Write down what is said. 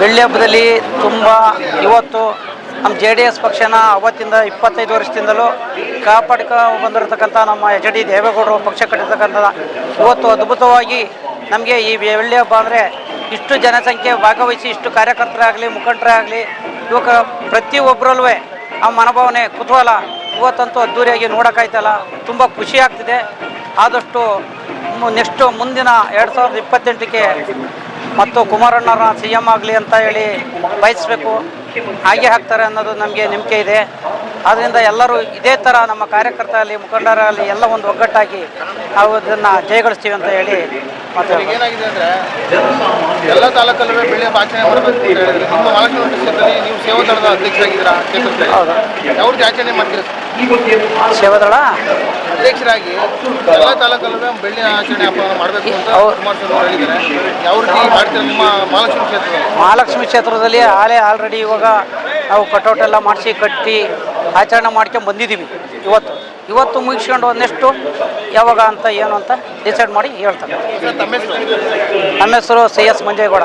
ಬೆಳ್ಳಿ ಹಬ್ಬದಲ್ಲಿ ತುಂಬ ಇವತ್ತು ನಮ್ಮ ಜೆ ಡಿ ಎಸ್ ಪಕ್ಷನ ಅವತ್ತಿಂದ ಇಪ್ಪತ್ತೈದು ವರ್ಷದಿಂದಲೂ ಕಾಪಾಡ್ಕ ಬಂದಿರತಕ್ಕಂಥ ನಮ್ಮ ಎಚ್ ಡಿ ದೇವೇಗೌಡರು ಪಕ್ಷ ಕಟ್ಟಿರ್ತಕ್ಕಂಥ ಇವತ್ತು ಅದ್ಭುತವಾಗಿ ನಮಗೆ ಈ ಬೆಳ್ಳಿ ಹಬ್ಬ ಅಂದರೆ ಇಷ್ಟು ಜನಸಂಖ್ಯೆ ಭಾಗವಹಿಸಿ, ಇಷ್ಟು ಕಾರ್ಯಕರ್ತರಾಗಲಿ, ಮುಖಂಡರಾಗಲಿ, ಯುವಕ ಪ್ರತಿಯೊಬ್ಬರಲ್ಲೂ ಆ ಮನೋಭಾವನೆ ಕುತೂಹಲ ಇವತ್ತಂತೂ ಅದ್ದೂರಿಯಾಗಿ ನೋಡೋಕ್ಕಾಯ್ತಲ್ಲ. ತುಂಬ ಖುಷಿ ಆಗ್ತಿದೆ. ಆದಷ್ಟು ನೆಕ್ಸ್ಟು ಮುಂದಿನ ಎರಡು ಸಾವಿರದ ಇಪ್ಪತ್ತೆಂಟಕ್ಕೆ ಮತ್ತು ಕುಮಾರಣ್ಣರ ಸಿ ಎಂ ಆಗಲಿ ಅಂತ ಹೇಳಿ ಬಯಸಬೇಕು. ಹಾಗೆ ಹಾಕ್ತಾರೆ ಅನ್ನೋದು ನಮಗೆ ನಂಬಿಕೆ ಇದೆ. ಆದ್ದರಿಂದ ಎಲ್ಲರೂ ಇದೇ ಥರ ನಮ್ಮ ಕಾರ್ಯಕರ್ತರಲ್ಲಿ, ಮುಖಂಡರಲ್ಲಿ ಎಲ್ಲ ಒಂದು ಒಗ್ಗಟ್ಟಾಗಿ ನಾವು ಅದನ್ನು ಜಯಗಳಿಸ್ತೀವಿ ಅಂತ ಹೇಳಿ ಅಂದ್ರೆ ಎಲ್ಲ ತಾಲೂಕಲ್ಲೂ ಬೆಳೆ ಆಚರಣೆ ಮಾಡಬೇಕು ಅಂತ ಹೇಳಿದ್ರೆ. ನಿಮ್ಮ ಮಹಾಲಕ್ಷ್ಮಿ ಕ್ಷೇತ್ರದಲ್ಲಿ ನೀವು ಸೇವಾ ದಳದ ಅಧ್ಯಕ್ಷರಾಗಿದ್ದೀರಾ ಕ್ಷೇತ್ರದಲ್ಲಿ ಹೌದು. ಯಾವ್ದು ಆಚರಣೆ ಮಾಡ್ತೀರಾ ಸೇವಾದಳ ಅಧ್ಯಕ್ಷರಾಗಿ ಎಲ್ಲ ತಾಲೂಕಲ್ಲೂ ಬೆಳ್ಳಿ ಆಚರಣೆ ಹಬ್ಬ ಮಾಡಬೇಕು ಅಂತ. ಕುಮಾರಸ್ವಾಮಿ ಹೇಳಿದ್ದಾರೆ. ಯಾವ ರೀತಿ ಮಾಡ್ತೀರಾ ನಿಮ್ಮ ಮಹಾಲಕ್ಷ್ಮಿ ಕ್ಷೇತ್ರದಲ್ಲಿ? ಮಹಾಲಕ್ಷ್ಮಿ ಕ್ಷೇತ್ರದಲ್ಲಿ ಆಲೇ ಆಲ್ರೆಡಿ ಇವಾಗ ನಾವು ಕಟೌಟ್ ಎಲ್ಲ ಮಾಡಿಸಿ ಕಟ್ಟಿ ಆಚರಣೆ ಮಾಡ್ಕೊಂಡು ಬಂದಿದ್ದೀವಿ ಇವತ್ತು. ಇವತ್ತು ಮುಗಿಸ್ಕೊಂಡು ನೆಕ್ಸ್ಟು ಯಾವಾಗ ಅಂತ ಏನು ಅಂತ ಡಿಸೈಡ್ ಮಾಡಿ ಹೇಳ್ತಾರೆ. ನಮ್ಮ ಹೆಸರು ಸಿ ಎಸ್ ಮಂಜೇಗೌಡ.